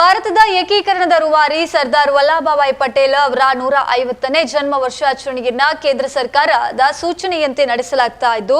ಭಾರತದ ಏಕೀಕರಣದ ರೂವಾರಿ ಸರ್ದಾರ್ ವಲ್ಲಭಭಾಯಿ ಪಟೇಲ್ ಅವರ ನೂರ ಐವತ್ತನೇ ಜನ್ಮ ವರ್ಷಾಚರಣೆಯನ್ನ ಕೇಂದ್ರ ಸರ್ಕಾರದ ಸೂಚನೆಯಂತೆ ನಡೆಸಲಾಗ್ತಾ ಇದ್ದು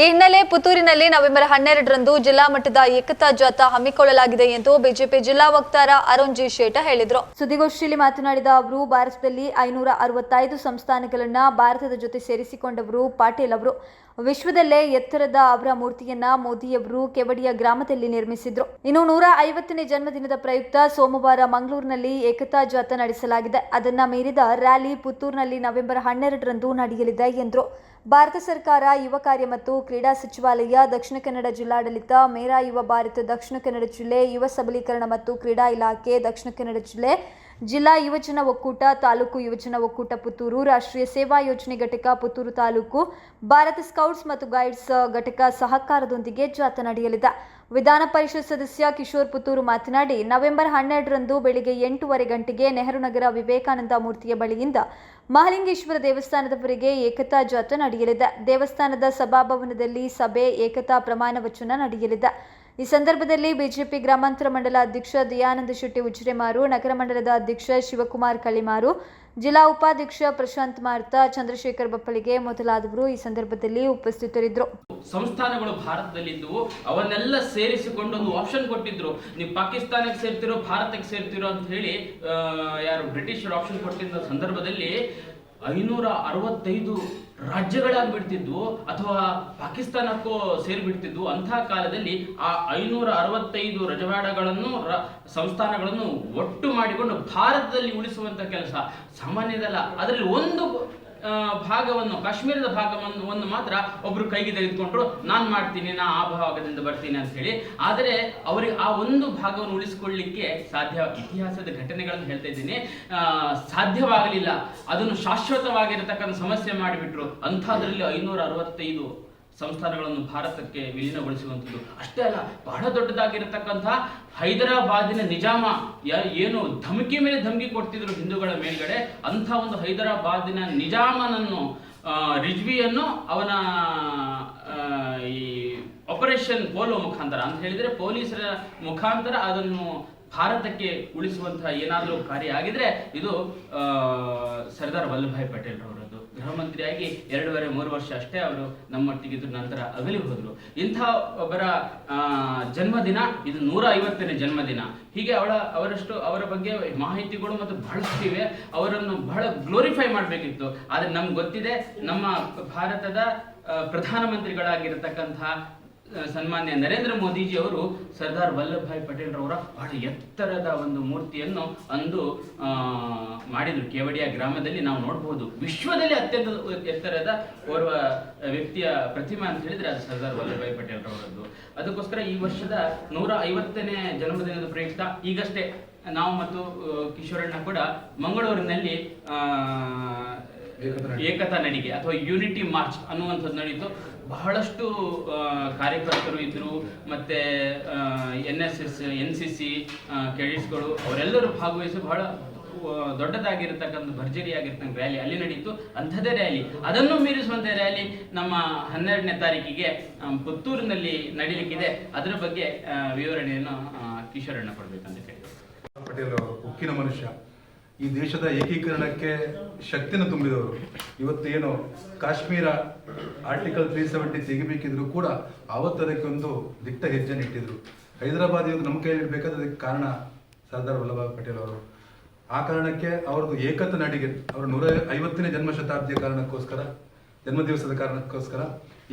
ಈ ಹಿನ್ನೆಲೆ ಪುತ್ತೂರಿನಲ್ಲಿ ನವೆಂಬರ್ ಹನ್ನೆರಡರಂದು ಜಿಲ್ಲಾ ಮಟ್ಟದ ಏಕತಾ ಜಾಥಾ ಹಮ್ಮಿಕೊಳ್ಳಲಾಗಿದೆ ಎಂದು ಬಿಜೆಪಿ ಜಿಲ್ಲಾ ವಕ್ತಾರ ಅರುಣ್ ಜಿ ಶೇಟ ಹೇಳಿದರು. ಸುದ್ದಿಗೋಷ್ಠಿಯಲ್ಲಿ ಮಾತನಾಡಿದ ಅವರು, ಭಾರತದಲ್ಲಿ ಐನೂರ ಅರವತ್ತೈದು ಸಂಸ್ಥಾನಗಳನ್ನ ಭಾರತದ ಜೊತೆ ಸೇರಿಸಿಕೊಂಡವರು ಪಾಟೀಲ್ ಅವರು. ವಿಶ್ವದಲ್ಲೇ ಎತ್ತರದ ಅವರ ಮೂರ್ತಿಯನ್ನ ಮೋದಿಯವರು ಕೆವಡಿಯ ಗ್ರಾಮದಲ್ಲಿ ನಿರ್ಮಿಸಿದ್ರು. ಇನ್ನು ನೂರ ಐವತ್ತನೇ ಜನ್ಮದಿನದ ಪ್ರಯುಕ್ತ ಸೋಮವಾರ ಮಂಗಳೂರಿನಲ್ಲಿ ಏಕತಾ ಜಾಥಾ ನಡೆಸಲಾಗಿದೆ. ಅದನ್ನ ಮೀರಿದ ರ್ಯಾಲಿ ಪುತ್ತೂರಿನಲ್ಲಿ ನವೆಂಬರ್ ಹನ್ನೆರಡರಂದು ನಡೆಯಲಿದೆ ಎಂದರು. ಭಾರತ ಸರ್ಕಾರ ಯುವ ಕಾರ್ಯ ಮತ್ತು ಕ್ರೀಡಾ ಸಚಿವಾಲಯ, ದಕ್ಷಿಣ ಕನ್ನಡ ಜಿಲ್ಲಾಡಳಿತ, ಮೇರಾ ಯುವ ಭಾರತ, ದಕ್ಷಿಣ ಕನ್ನಡ ಜಿಲ್ಲೆ ಯುವ ಸಬಲೀಕರಣ ಮತ್ತು ಕ್ರೀಡಾ ಇಲಾಖೆ, ದಕ್ಷಿಣ ಕನ್ನಡ ಜಿಲ್ಲೆ ಜಿಲ್ಲಾ ಯುವಜನ ಒಕ್ಕೂಟ, ತಾಲೂಕು ಯುವಜನ ಒಕ್ಕೂಟ, ಪುತ್ತೂರು ರಾಷ್ಟ್ರೀಯ ಸೇವಾ ಯೋಜನೆ ಘಟಕ, ಪುತ್ತೂರು ತಾಲೂಕು ಭಾರತ ಸ್ಕೌಟ್ಸ್ ಮತ್ತು ಗೈಡ್ಸ್ ಘಟಕ ಸಹಕಾರದೊಂದಿಗೆ ಜಾಥಾ ನಡೆಯಲಿದೆ. ವಿಧಾನ ಪರಿಷತ್ ಸದಸ್ಯ ಕಿಶೋರ್ ಪುತ್ತೂರು ಮಾತನಾಡಿ, ನವೆಂಬರ್ ಹನ್ನೆರಡರಂದು ಬೆಳಿಗ್ಗೆ ಎಂಟೂವರೆ ಗಂಟೆಗೆ ನೆಹರು ನಗರ ವಿವೇಕಾನಂದ ಮೂರ್ತಿಯ ಬಳಿಯಿಂದ ಮಹಾಲಿಂಗೇಶ್ವರ ದೇವಸ್ಥಾನದವರೆಗೆ ಏಕತಾ ಜಾಥಾ ನಡೆಯಲಿದೆ. ದೇವಸ್ಥಾನದ ಸಭಾಭವನದಲ್ಲಿ ಸಭೆ, ಏಕತಾ ಪ್ರಮಾಣ ವಚನ ನಡೆಯಲಿದೆ. ಈ ಸಂದರ್ಭದಲ್ಲಿ ಬಿಜೆಪಿ ಗ್ರಾಮಾಂತರ ಮಂಡಲ ಅಧ್ಯಕ್ಷ ದಯಾನಂದ ಶೆಟ್ಟಿ ಉಜಿರೆಮಾರು ನಗರ ಮಂಡಲದ ಅಧ್ಯಕ್ಷ ಶಿವಕುಮಾರ್ ಕಳಿಮಾರು ಜಿಲ್ಲಾ ಉಪಾಧ್ಯಕ್ಷ ಪ್ರಶಾಂತ್ ಮಾರ್ತಾ, ಚಂದ್ರಶೇಖರ್ ಬಪ್ಪಳಿಗೆ ಮೊದಲಾದವರು ಈ ಸಂದರ್ಭದಲ್ಲಿ ಉಪಸ್ಥಿತರಿದ್ದರು. ಸಂಸ್ಥಾನಗಳು ಭಾರತದಲ್ಲಿದ್ದವು. ಅವನ್ನೆಲ್ಲ ಸೇರಿಸಿಕೊಂಡು ಒಂದು ಆಪ್ಷನ್ ಕೊಟ್ಟಿದ್ರು. ನೀವು ಪಾಕಿಸ್ತಾನಕ್ಕೆ ಸೇರ್ತಿರೋ, ಭಾರತಕ್ಕೆ ಸೇರ್ತಿರೋ ಅಂತ ಹೇಳಿ ಯಾರು ಬ್ರಿಟಿಷರು ಆಪ್ಷನ್ ಕೊಟ್ಟಿದ್ದ ಸಂದರ್ಭದಲ್ಲಿ ಐನೂರ ಅರವತ್ತೈದು ರಾಜ್ಯಗಳಾಗ್ಬಿಡ್ತಿದ್ವು ಅಥವಾ ಪಾಕಿಸ್ತಾನಕ್ಕೂ ಸೇರಿಬಿಡ್ತಿದ್ವು ಅಂತಹ ಕಾಲದಲ್ಲಿ ಆ ಐನೂರ ಅರವತ್ತೈದು ರಜವಾಡಗಳನ್ನು ಸಂಸ್ಥಾನಗಳನ್ನು ಒಟ್ಟು ಮಾಡಿಕೊಂಡು ಭಾರತದಲ್ಲಿ ಉಳಿಸುವಂತ ಕೆಲಸ ಸಾಮಾನ್ಯದಲ್ಲ. ಅದರಲ್ಲಿ ಒಂದು ಭಾಗವನ್ನು, ಕಾಶ್ಮೀರದ ಭಾಗವನ್ನು ಒಂದು ಮಾತ್ರ ಒಬ್ರು ಕೈಗೆ ತೆಗೆದುಕೊಂಡ್ರು, ನಾನು ಮಾಡ್ತೀನಿ, ನಾ ಆ ಭಾಗದಿಂದ ಬರ್ತೀನಿ ಅಂತ ಹೇಳಿ. ಆದರೆ ಅವರಿಗೆ ಆ ಒಂದು ಭಾಗವನ್ನು ಉಳಿಸಿಕೊಳ್ಳಿಕ್ಕೆ ಸಾಧ್ಯ, ಇತಿಹಾಸದ ಘಟನೆಗಳನ್ನು ಹೇಳ್ತಾ ಇದ್ದೀನಿ. ಸಾಧ್ಯವಾಗಲಿಲ್ಲ. ಅದನ್ನು ಶಾಶ್ವತವಾಗಿರತಕ್ಕಂಥ ಸಮಸ್ಯೆ ಮಾಡಿಬಿಟ್ರು. ಅಂಥದ್ರಲ್ಲಿ ಐನೂರ ಅರವತ್ತೈದು ಸಂಸ್ಥಾನಗಳನ್ನು ಭಾರತಕ್ಕೆ ವಿಲೀನಗೊಳಿಸುವಂಥದ್ದು. ಅಷ್ಟೇ ಅಲ್ಲ, ಬಹಳ ದೊಡ್ಡದಾಗಿರತಕ್ಕಂತಹ ಹೈದರಾಬಾದಿನ ನಿಜಾಮ ಏನು ಧಮಕಿ ಮೇಲೆ ಧಮಕಿ ಕೊಡ್ತಿದ್ರು ಹಿಂದೂಗಳ ಮೇಲ್ಗಡೆ, ಅಂಥ ಒಂದು ಹೈದರಾಬಾದಿನ ನಿಜಾಮನನ್ನು ರಿಜ್ವಿಯನ್ನು ಅವನ ಈ ಆಪರೇಷನ್ ಪೋಲೋ ಮುಖಾಂತರ ಅಂತ ಹೇಳಿದರೆ ಪೊಲೀಸರ ಮುಖಾಂತರ ಅದನ್ನು ಭಾರತಕ್ಕೆ ಉಳಿಸುವಂತಹ ಏನಾದರೂ ಕಾರ್ಯ ಆಗಿದ್ರೆ ಇದು ಸರ್ದಾರ್ ವಲ್ಲಭಾಯ್ ಪಟೇಲ್ ಅವರದ್ದು ಗೃಹ ಮಂತ್ರಿಯಾಗಿ ಎರಡೂವರೆ, ಮೂರು ವರ್ಷ ಅಷ್ಟೇ ಅವರು ನಮ್ಮೊಟ್ಟಿಗಿದ್ದು ನಂತರ ಅಗಲಿ ಹೋದರು. ಇಂಥ ಒಬ್ಬರ ಜನ್ಮದಿನ, ಇದು ನೂರ ಐವತ್ತನೇ ಜನ್ಮದಿನ. ಹೀಗೆ ಅವಳ, ಅವರಷ್ಟು, ಅವರ ಬಗ್ಗೆ ಮಾಹಿತಿಗಳು ಮತ್ತು ಬಹಳಷ್ಟು ಇವೆ. ಅವರನ್ನು ಬಹಳ ಗ್ಲೋರಿಫೈ ಮಾಡಬೇಕಿತ್ತು. ಆದರೆ ನಮ್ಗೆ ಗೊತ್ತಿದೆ, ನಮ್ಮ ಭಾರತದ ಪ್ರಧಾನಮಂತ್ರಿಗಳಾಗಿರತಕ್ಕಂತಹ ಸನ್ಮಾನ್ಯ ನರೇಂದ್ರ ಮೋದಿಜಿ ಅವರು ಸರ್ದಾರ್ ವಲ್ಲಭಭಾಯಿ ಪಟೇಲ್ ರವರ ಬಹಳ ಎತ್ತರದ ಒಂದು ಮೂರ್ತಿಯನ್ನು ಅಂದು ಆ, ಮಾಡಿದ್ರು. ಕೇವಡಿಯ ಗ್ರಾಮದಲ್ಲಿ ನಾವು ನೋಡಬಹುದು ವಿಶ್ವದಲ್ಲಿ ಅತ್ಯಂತ ಎತ್ತರದ ಓರ್ವ ವ್ಯಕ್ತಿಯ ಪ್ರತಿಮೆ ಅಂತ ಹೇಳಿದ್ರೆ ಅದು ಸರ್ದಾರ್ ವಲ್ಲಭಭಾಯಿ ಪಟೇಲ್ ರವರದ್ದು ಅದಕ್ಕೋಸ್ಕರ ಈ ವರ್ಷದ ನೂರ ಐವತ್ತನೇ ಜನ್ಮದಿನದ ಪ್ರಯುಕ್ತ ಈಗಷ್ಟೇ ನಾವು ಮತ್ತು ಕಿಶೋರಣ್ಣ ಕೂಡ ಮಂಗಳೂರಿನಲ್ಲಿ ಏಕತಾ ನಡಿಗೆ ಅಥವಾ ಯೂನಿಟಿ ಮಾರ್ಚ್ ಅನ್ನುವಂಥದ್ದು ನಡೀತು. ಬಹಳಷ್ಟು ಕಾರ್ಯಕರ್ತರು ಇದ್ದರು ಮತ್ತೆ N S S N C C ಕೆಡಿಟ್ಸ್ಗಳು, ಅವರೆಲ್ಲರೂ ಭಾಗವಹಿಸಿ ಬಹಳ ದೊಡ್ಡದಾಗಿರ್ತಕ್ಕಂಥ ಭರ್ಜರಿಯಾಗಿರ್ತಕ್ಕಂಥ ರ್ಯಾಲಿ ಅಲ್ಲಿ ನಡೆಯಿತು ಅಂಥದ್ದೇ ರ್ಯಾಲಿ ಅದನ್ನು ಮೀರಿಸುವಂಥ ರ್ಯಾಲಿ ನಮ್ಮ ಹನ್ನೆರಡನೇ ತಾರೀಕಿಗೆ ಪುತ್ತೂರಿನಲ್ಲಿ ನಡೀಲಿಕ್ಕಿದೆ. ಅದರ ಬಗ್ಗೆ ವಿವರಣೆಯನ್ನು ಕಿಶೋರಣ್ಣ ಕೊಡಬೇಕಂತ ಕೇಳಿ ಪಟೇಲ್ ಉಕ್ಕಿನ ಮನುಷ್ಯ. ಈ ದೇಶದ ಏಕೀಕರಣಕ್ಕೆ ಶಕ್ತಿನ ತುಂಬಿದವರು. ಇವತ್ತು ಏನು ಕಾಶ್ಮೀರ ಆರ್ಟಿಕಲ್ ತ್ರೀ ಸೆವೆಂಟಿ ತೆಗಿಬೇಕಿದ್ರು ಕೂಡ ಆವತ್ತು ಅದಕ್ಕೊಂದು ದಿಟ್ಟ ಹೆಜ್ಜೆ ಇಟ್ಟಿದ್ರು. ಹೈದರಾಬಾದ್ ಇವತ್ತು ನಮ್ಮ ಕೈಯಲ್ಲಿ ಇಡಬೇಕಾದ್ರೆ ಅದಕ್ಕೆ ಕಾರಣ ಸರ್ದಾರ್ ವಲ್ಲಭಾಯ್ ಪಟೇಲ್ ಅವರು. ಆ ಕಾರಣಕ್ಕೆ ಅವರದ್ದು ಏಕತ ನಡಿಗೆ, ಅವರ ನೂರ ಐವತ್ತನೇ ಜನ್ಮ ಶತಾಬ್ದಿಯ ಕಾರಣಕ್ಕೋಸ್ಕರ, ಜನ್ಮದಿವಸದ ಕಾರಣಕ್ಕೋಸ್ಕರ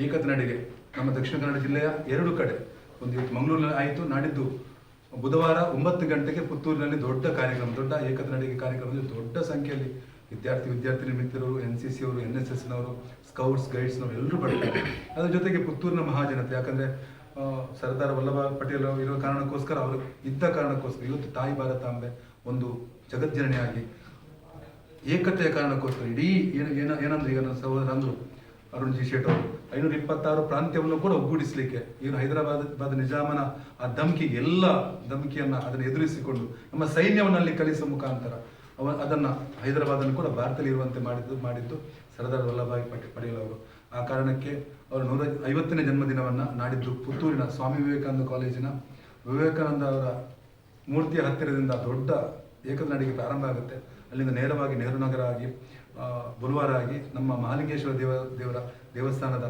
ಏಕತ ನಡಿಗೆ, ನಮ್ಮ ದಕ್ಷಿಣ ಕನ್ನಡ ಜಿಲ್ಲೆಯ ಎರಡು ಕಡೆ, ಒಂದು ಇವತ್ತು ಮಂಗಳೂರಿನಲ್ಲಿ ಆಯಿತು, ನಾಡಿದ್ದು ಬುಧವಾರ ಒಂಬತ್ತು ಗಂಟೆಗೆ ಪುತ್ತೂರಿನಲ್ಲಿ ದೊಡ್ಡ ಕಾರ್ಯಕ್ರಮ, ದೊಡ್ಡ ಏಕತ ನಡಿಗೆ ಕಾರ್ಯಕ್ರಮದಲ್ಲಿ ದೊಡ್ಡ ಸಂಖ್ಯೆಯಲ್ಲಿ ವಿದ್ಯಾರ್ಥಿ, ವಿದ್ಯಾರ್ಥಿನಿ ಮಿತ್ರರು ಎನ್ ಸಿ ಸಿ ಅವರು ಎನ್ ಎಸ್ ಎಸ್ನವರು ಸ್ಕೌಟ್ಸ್ ಗೈಡ್ಸ್ನವರು ಎಲ್ಲರೂ ಬರ್ತಾರೆ. ಅದ್ರ ಜೊತೆಗೆ ಪುತ್ತೂರಿನ ಮಹಾಜನತೆ, ಯಾಕಂದ್ರೆ ಸರ್ದಾರ್ ವಲ್ಲಭ ಪಟೇಲ್ ಇರೋ ಕಾರಣಕ್ಕೋಸ್ಕರ ಅವರು ಇದ್ದ ಕಾರಣಕ್ಕೋಸ್ಕರ ಇವತ್ತು ತಾಯಿ ಭಾರತಾಂಬೆ ಒಂದು ಜಗಜ್ಜನನಿಯಾಗಿ ಏಕತೆಯ ಕಾರಣಕ್ಕೋಸ್ಕರ ಇಡೀ ಏನ, ಏನಂದ್ರೆ ಈಗ ನನ್ನ ಸಹೋದರ ಅಂದ್ರು ಅರುಣ್ ಜಿ ಶೇಟ್ ಅವರು. ಐನೂರ ಇಪ್ಪತ್ತಾರು ಪ್ರಾಂತ್ಯವನ್ನು ಕೂಡ ಒಗ್ಗೂಡಿಸಲಿಕ್ಕೆ. ಇವರು ಹೈದರಾಬಾದ್, ಬಾದ್ ನಿಜಾಮನ ಆ ಧಮಕಿ, ಎಲ್ಲ ಧಮಕಿಯನ್ನ ಅದನ್ನು ಎದುರಿಸಿಕೊಂಡು ನಮ್ಮ ಸೈನ್ಯವನ್ನಲ್ಲಿ ಕಲಿಸುವ ಮುಖಾಂತರ ಅವ ಅದನ್ನು ಹೈದರಾಬಾದನ್ನು ಕೂಡ ಭಾರತದಲ್ಲಿ ಇರುವಂತೆ ಮಾಡಿದ್ದು ಮಾಡಿದ್ದು ಸರ್ದಾರ್ ವಲ್ಲಭಾಯಿ ಪಟೇಲ್ ಅವರು. ಆ ಕಾರಣಕ್ಕೆ ಅವರು ನೂರ ಐವತ್ತನೇ ಜನ್ಮದಿನವನ್ನ ನಾಡಿದ್ದು ಪುತ್ತೂರಿನ ಸ್ವಾಮಿ ವಿವೇಕಾನಂದ ಕಾಲೇಜಿನ ವಿವೇಕಾನಂದ ಅವರ ಮೂರ್ತಿಯ ಹತ್ತಿರದಿಂದ ದೊಡ್ಡ ಏಕನಡಿಗೆ ಪ್ರಾರಂಭ ಆಗುತ್ತೆ. ಅಲ್ಲಿಂದ ನೇರವಾಗಿ ನೆಹರು ನಗರ ಆಗಿ ಆ, ಬುಲ್ವಾರ ಆಗಿ ನಮ್ಮ ಮಹಾಲಿಂಗೇಶ್ವರ ದೇವ ದೇವರ ದೇವಸ್ಥಾನದ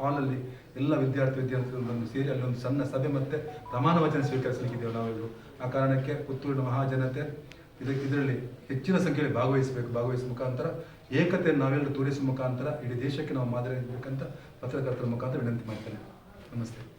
ಹಾಲಲ್ಲಿ ಎಲ್ಲ ವಿದ್ಯಾರ್ಥಿ ವಿದ್ಯಾರ್ಥಿಗಳನ್ನು ಸೇರಿ ಅಲ್ಲಿ ಒಂದು ಸಣ್ಣ ಸಭೆ ಮತ್ತೆ ಪ್ರಮಾಣ ವಚನ ಸ್ವೀಕರಿಸಲಿಕ್ಕಿದ್ದೇವೆ ನಾವೆಲ್ಲರೂ ಆ ಕಾರಣಕ್ಕೆ ಪುತ್ತೂರಿನ ಮಹಾಜನತೆ ಇದಕ್ಕೆ ಇದರಲ್ಲಿ ಹೆಚ್ಚಿನ ಸಂಖ್ಯೆಯಲ್ಲಿ ಭಾಗವಹಿಸಬೇಕು. ಭಾಗವಹಿಸುವ ಮುಖಾಂತರ ಏಕತೆಯನ್ನು ನಾವೆಲ್ಲರೂ ತೋರಿಸುವ ಮುಖಾಂತರ ಇಡೀ ದೇಶಕ್ಕೆ ನಾವು ಮಾದರಿ ಅಂತ ಪತ್ರಕರ್ತರ ಮುಖಾಂತರ ವಿನಂತಿ ಮಾಡ್ತೇನೆ. ನಮಸ್ತೆ.